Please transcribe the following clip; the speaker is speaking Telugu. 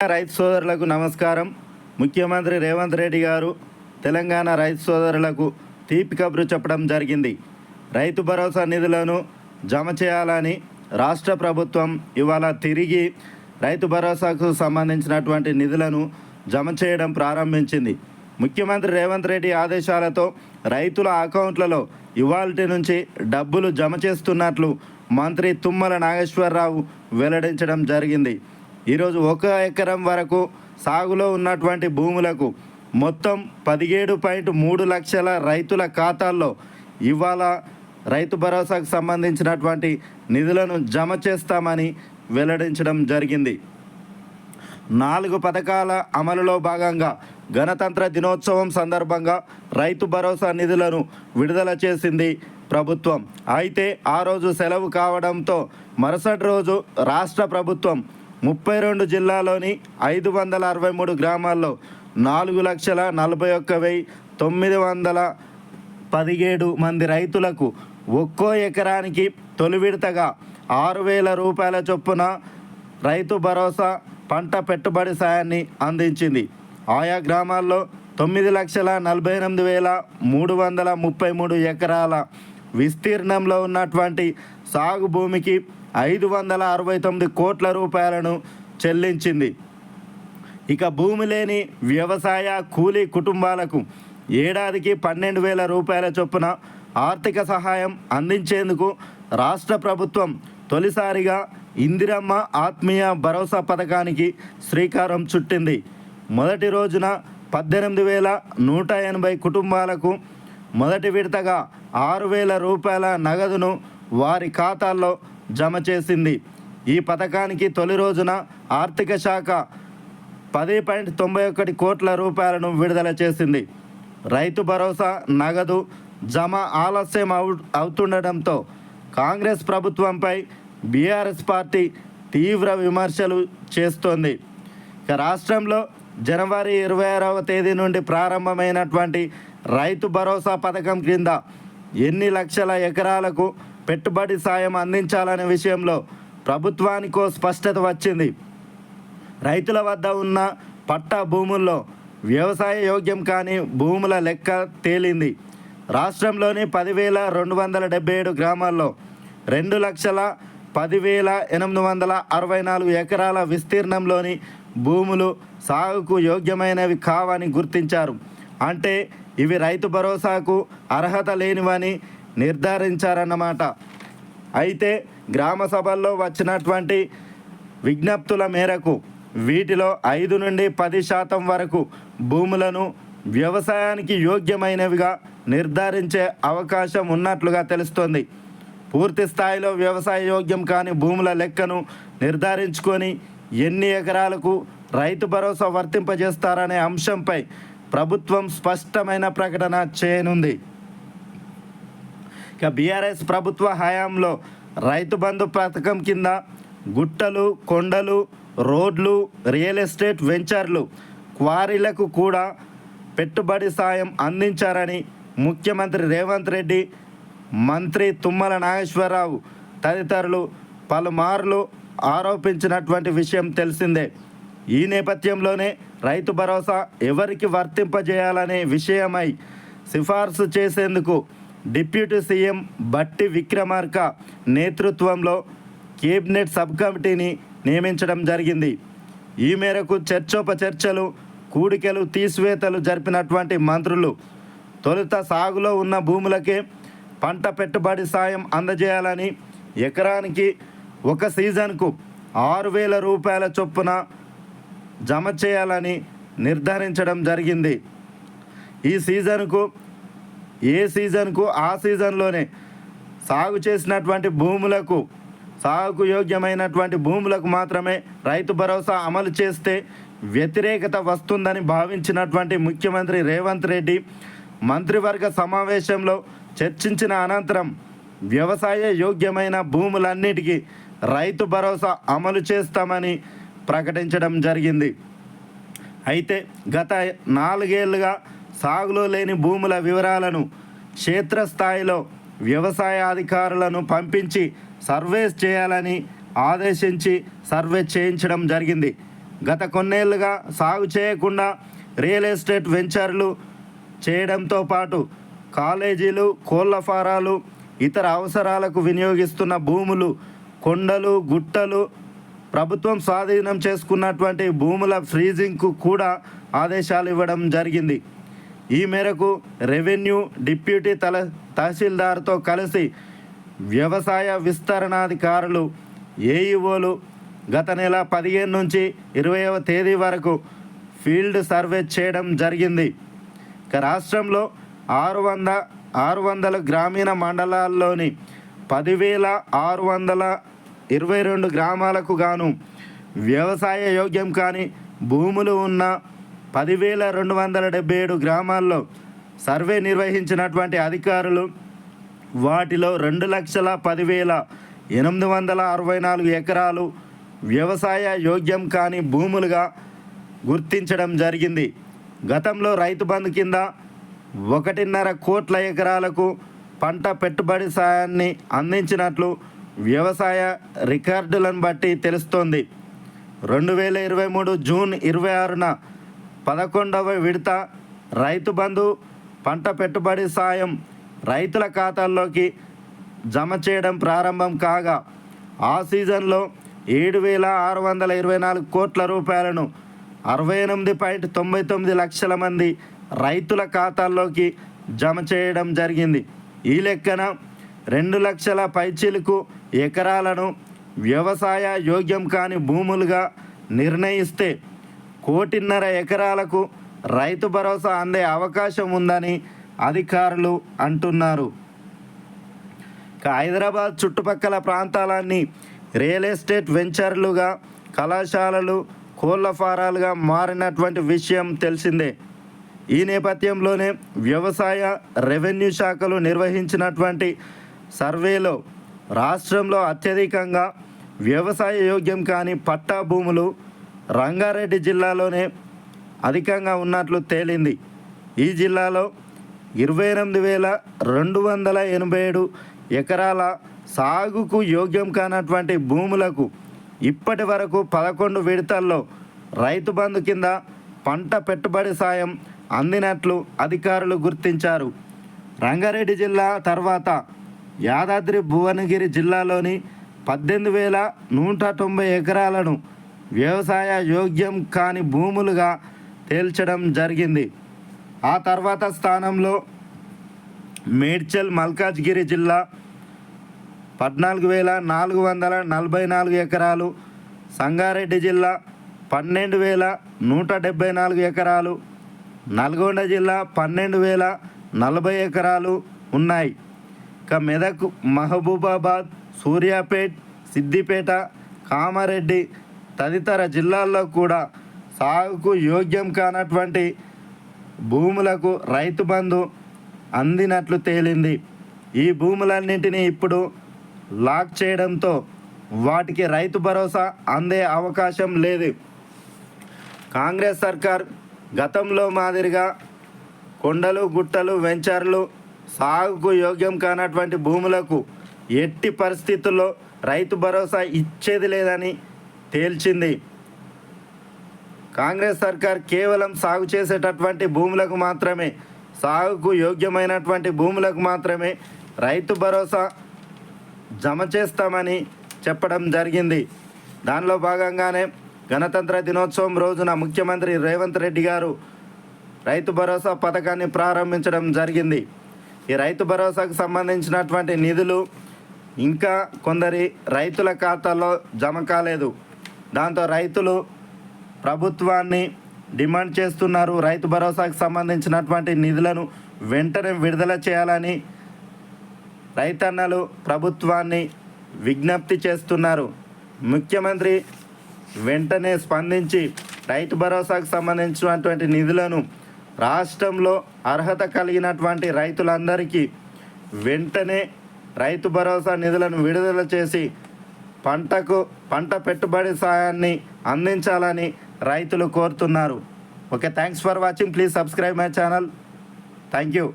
రైతు సోదరులకు నమస్కారం. ముఖ్యమంత్రి రేవంత్ రెడ్డి గారు తెలంగాణ రైతు సోదరులకు తీపి కబురు చెప్పడం జరిగింది. రైతు భరోసా నిధులను జమ చేయాలని రాష్ట్ర ప్రభుత్వం ఇవాళ తిరిగి రైతు భరోసాకు సంబంధించినటువంటి నిధులను జమ చేయడం ప్రారంభించింది. ముఖ్యమంత్రి రేవంత్ రెడ్డి ఆదేశాలతో రైతుల అకౌంట్లలో ఇవాల్టి నుంచి డబ్బులు జమ చేస్తున్నట్లు మంత్రి తుమ్మల నాగేశ్వరరావు వెల్లడించడం జరిగింది. ఈరోజు ఒక ఎకరం వరకు సాగులో ఉన్నటువంటి భూములకు మొత్తం పదిహేడు పాయింట్ మూడు లక్షల రైతుల ఖాతాల్లో ఇవాళ రైతు భరోసాకు సంబంధించినటువంటి నిధులను జమ చేస్తామని వెల్లడించడం జరిగింది. నాలుగు పథకాల అమలులో భాగంగా గణతంత్ర దినోత్సవం సందర్భంగా రైతు భరోసా నిధులను విడుదల చేసింది ప్రభుత్వం. అయితే ఆ రోజు సెలవు కావడంతో మరుసటి రోజు రాష్ట్ర ప్రభుత్వం ముప్పై రెండు జిల్లాలోని ఐదు వందల అరవై మూడు గ్రామాల్లో నాలుగు లక్షల నలభై ఒక్క వెయ్యి తొమ్మిది వందల పదిహేడు మంది రైతులకు ఒక్కో ఎకరానికి తొలి విడతగా ఆరు వేల రూపాయల చొప్పున రైతు భరోసా పంట పెట్టుబడి సాయాన్ని అందించింది. ఆయా గ్రామాల్లో తొమ్మిది లక్షల నలభై ఎనిమిది వేల మూడు వందల ముప్పై మూడు ఎకరాల విస్తీర్ణంలో ఉన్నటువంటి సాగు భూమికి ఐదు వందల అరవై తొమ్మిది కోట్ల రూపాయలను చెల్లించింది. ఇక భూమి లేని వ్యవసాయ కూలీ కుటుంబాలకు ఏడాదికి పన్నెండు వేల రూపాయల చొప్పున ఆర్థిక సహాయం అందించేందుకు రాష్ట్ర ప్రభుత్వం తొలిసారిగా ఇందిరమ్మ ఆత్మీయ భరోసా పథకానికి శ్రీకారం చుట్టింది. మొదటి రోజున పద్దెనిమిది వేల నూట ఎనభై కుటుంబాలకు మొదటి విడతగా ఆరు వేల రూపాయల నగదును వారి ఖాతాల్లో జమ చేసింది. ఈ పథకానికి తొలి రోజున ఆర్థిక శాఖ పది పాయింట్ తొంభై ఒకటి కోట్ల రూపాయలను విడుదల చేసింది. రైతు భరోసా నగదు జమ ఆలస్యం అవు అవుతుండటంతో కాంగ్రెస్ ప్రభుత్వంపై బీఆర్ఎస్ పార్టీ తీవ్ర విమర్శలు చేస్తోంది. ఇక రాష్ట్రంలో జనవరి ఇరవై ఆరవ తేదీ నుండి ప్రారంభమైనటువంటి రైతు భరోసా పథకం క్రింద ఎన్ని లక్షల ఎకరాలకు పెట్టుబడి సాయం అందించాలనే విషయంలో ప్రభుత్వానికో స్పష్టత వచ్చింది. రైతుల వద్ద ఉన్న పట్టా భూముల్లో వ్యవసాయ యోగ్యం కాని భూముల లెక్క తేలింది. రాష్ట్రంలోని పదివేల రెండు వందల డెబ్బై ఏడు గ్రామాల్లో రెండు లక్షల పదివేల ఎనిమిది వందల అరవై నాలుగు ఎకరాల విస్తీర్ణంలోని భూములు సాగుకు యోగ్యమైనవి కావని గుర్తించారు. అంటే ఇవి రైతు భరోసాకు అర్హత లేనివని నిర్ధారించారన్నమాట. అయితే గ్రామ సభల్లో వచ్చినటువంటి విజ్ఞప్తుల మేరకు వీటిలో ఐదు నుండి పది శాతం వరకు భూములను వ్యవసాయానికి యోగ్యమైనవిగా నిర్ధారించే అవకాశం ఉన్నట్లుగా తెలుస్తోంది. పూర్తి స్థాయిలో వ్యవసాయ యోగ్యం కాని భూముల లెక్కను నిర్ధారించుకొని ఎన్ని ఎకరాలకు రైతు భరోసా వర్తింపజేస్తారనే అంశంపై ప్రభుత్వం స్పష్టమైన ప్రకటన చేయనుంది. ఇక బీఆర్ఎస్ ప్రభుత్వ హయాంలో రైతు బంధు పథకం కింద గుట్టలు కొండలు రోడ్లు రియల్ ఎస్టేట్ వెంచర్లు క్వారీలకు కూడా పెట్టుబడి సాయం అందించారని ముఖ్యమంత్రి రేవంత్ రెడ్డి మంత్రి తుమ్మల నాగేశ్వరరావు తదితరులు పలుమార్లు ఆరోపించినటువంటి విషయం తెలిసిందే. ఈ నేపథ్యంలోనే రైతు భరోసా ఎవరికి వర్తింపజేయాలనే విషయమై సిఫార్సు చేసేందుకు డిప్యూటీ సీఎం బట్టి విక్రమార్క నేతృత్వంలో కేబినెట్ సబ్ కమిటీని నియమించడం జరిగింది. ఈ మేరకు చర్చోపచర్చలు కూడికలు తీసివేతలు జరిపినటువంటి మంత్రులు తొలుత సాగులో ఉన్న భూములకే పంట పెట్టుబడి సాయం అందజేయాలని ఎకరానికి ఒక సీజన్కు ఆరు వేల రూపాయల చొప్పున జమ చేయాలని నిర్ధారించడం జరిగింది. ఈ సీజన్కు ఏ సీజన్కు ఆ సీజన్లోనే సాగు చేసినటువంటి భూములకు సాగుకు యోగ్యమైనటువంటి భూములకు మాత్రమే రైతు భరోసా అమలు చేస్తే వ్యతిరేకత వస్తుందని భావించినటువంటి ముఖ్యమంత్రి రేవంత్ రెడ్డి మంత్రివర్గ సమావేశంలో చర్చించిన అనంతరం వ్యవసాయ యోగ్యమైన భూములన్నిటికీ రైతు భరోసా అమలు చేస్తామని ప్రకటించడం జరిగింది. అయితే గత నాలుగేళ్ళుగా సాగులో లేని భూముల వివరాలను క్షేత్రస్థాయిలో వ్యవసాయ అధికారులను పంపించి సర్వేస్ చేయాలని ఆదేశించి సర్వే చేయించడం జరిగింది. గత కొన్నేళ్ళుగా సాగు చేయకుండా రియల్ ఎస్టేట్ వెంచర్లు చేయడంతో పాటు కాలేజీలు కోళ్ళ ఫారాలు ఇతర అవసరాలకు వినియోగిస్తున్న భూములు కొండలు గుట్టలు ప్రభుత్వం స్వాధీనం చేసుకున్నటువంటి భూముల ఫ్రీజింగ్కు కూడా ఆదేశాలు ఇవ్వడం జరిగింది. ఈ మేరకు రెవెన్యూ డిప్యూటీ తల తహసీల్దార్తో కలిసి వ్యవసాయ విస్తరణాధికారులు ఏఈఓలు గత నెల పదిహేను నుంచి ఇరవైవ తేదీ వరకు ఫీల్డ్ సర్వే చేయడం జరిగింది. ఇక రాష్ట్రంలో ఆరు వంద ఆరు వందల గ్రామీణ మండలాల్లోని పదివేల ఆరు వందల ఇరవై రెండు గ్రామాలకు గాను వ్యవసాయ యోగ్యం కాని భూములు ఉన్న పదివేల రెండు వందల డెబ్బై ఏడు గ్రామాల్లో సర్వే నిర్వహించినటువంటి అధికారులు వాటిలో రెండు లక్షల పదివేల ఎనిమిది వందల అరవై నాలుగు ఎకరాలు వ్యవసాయ యోగ్యం కాని భూములుగా గుర్తించడం జరిగింది. గతంలో రైతు బంధు కింద ఒకటిన్నర కోట్ల ఎకరాలకు పంట పెట్టుబడి సాయాన్ని అందించినట్లు వ్యవసాయ రికార్డులను బట్టి తెలుస్తోంది. రెండు వేల ఇరవై మూడు జూన్ ఇరవై ఆరున పదకొండవ విడత రైతు బంధు పంట పెట్టుబడి సాయం రైతుల ఖాతాల్లోకి జమ చేయడం ప్రారంభం కాగా ఆ సీజన్లో ఏడు వేల ఆరు వందల ఇరవై నాలుగు కోట్ల రూపాయలను అరవై ఎనిమిది పాయింట్ తొంభై తొమ్మిది లక్షల మంది రైతుల ఖాతాల్లోకి జమ చేయడం జరిగింది. ఈ లెక్కన రెండు లక్షల పైచిలుకు ఎకరాలను వ్యవసాయ యోగ్యం కాని భూములుగా నిర్ణయిస్తే కోటిన్నర ఎకరాలకు రైతు భరోసా అందే అవకాశం ఉందని అధికారులు అంటున్నారు. హైదరాబాద్ చుట్టుపక్కల ప్రాంతాలన్నీ రియల్ ఎస్టేట్ వెంచర్లుగా కళాశాలలు కోళ్ళ ఫారాలుగా మారినటువంటి విషయం తెలిసిందే. ఈ నేపథ్యంలోనే వ్యవసాయ రెవెన్యూ శాఖలు నిర్వహించినటువంటి సర్వేలో రాష్ట్రంలో అత్యధికంగా వ్యవసాయ యోగ్యం కాని పట్టా భూములు రంగారెడ్డి జిల్లాలోనే అధికంగా ఉన్నట్లు తేలింది. ఈ జిల్లాలో ఇరవై ఎనిమిది వేల రెండు వందల ఎనభై ఏడు ఎకరాల సాగుకు యోగ్యం కానటువంటి భూములకు ఇప్పటి వరకు పదకొండు విడతల్లో రైతు బంధు కింద పంట పెట్టుబడి సాయం అందినట్లు అధికారులు గుర్తించారు. రంగారెడ్డి జిల్లా తర్వాత యాదాద్రి భువనగిరి జిల్లాలోని పద్దెనిమిది వేల నూట తొంభై ఎకరాలను వ్యవసాయ యోగ్యం కాని భూములుగా తేల్చడం జరిగింది. ఆ తర్వాత స్థానంలో మేడ్చల్ మల్కాజ్గిరి జిల్లా పద్నాలుగు వేల నాలుగు వందల నలభై నాలుగు ఎకరాలు సంగారెడ్డి జిల్లా పన్నెండు వేల నూట డెబ్బై నాలుగు ఎకరాలు నల్గొండ జిల్లా పన్నెండు వేల నలభై ఎకరాలు ఉన్నాయి. ఇక మెదక్ మహబూబాబాద్ సూర్యాపేట్ సిద్దిపేట కామారెడ్డి తదితర జిల్లాల్లో కూడా సాగుకు యోగ్యం కానటువంటి భూములకు రైతు బంధు అందినట్లు తేలింది. ఈ భూములన్నింటినీ ఇప్పుడు లాక్ చేయడంతో వాటికి రైతు భరోసా అందే అవకాశం లేదు. కాంగ్రెస్ సర్కార్ గతంలో మాదిరిగా కొండలు గుట్టలు వెంచర్లు సాగుకు యోగ్యం కానటువంటి భూములకు ఎట్టి పరిస్థితుల్లో రైతు భరోసా ఇచ్చేది లేదని తేల్చింది. కాంగ్రెస్ సర్కార్ కేవలం సాగు చేసేటటువంటి భూములకు మాత్రమే సాగుకు యోగ్యమైనటువంటి భూములకు మాత్రమే రైతు భరోసా జమ చేస్తామని చెప్పడం జరిగింది. దానిలో భాగంగానే గణతంత్ర దినోత్సవం రోజున ముఖ్యమంత్రి రేవంత్ రెడ్డి గారు రైతు భరోసా పథకాన్ని ప్రారంభించడం జరిగింది. ఈ రైతు భరోసాకు సంబంధించినటువంటి నిధులు ఇంకా కొందరి రైతుల ఖాతాల్లో జమ కాలేదు. దాంతో రైతులు ప్రభుత్వాన్ని డిమాండ్ చేస్తున్నారు. రైతు భరోసాకు సంబంధించినటువంటి నిధులను వెంటనే విడుదల చేయాలని రైతన్నలు ప్రభుత్వాన్ని విజ్ఞప్తి చేస్తున్నారు. ముఖ్యమంత్రి వెంటనే స్పందించి రైతు భరోసాకు సంబంధించినటువంటి నిధులను రాష్ట్రంలో అర్హత కలిగినటువంటి రైతులందరికీ వెంటనే రైతు భరోసా నిధులను విడుదల చేసి పంటకు పంట పెట్టుబడి సాయాన్ని అందించాలని రైతులు కోరుతున్నారు. Okay thanks for watching please subscribe my channel thank you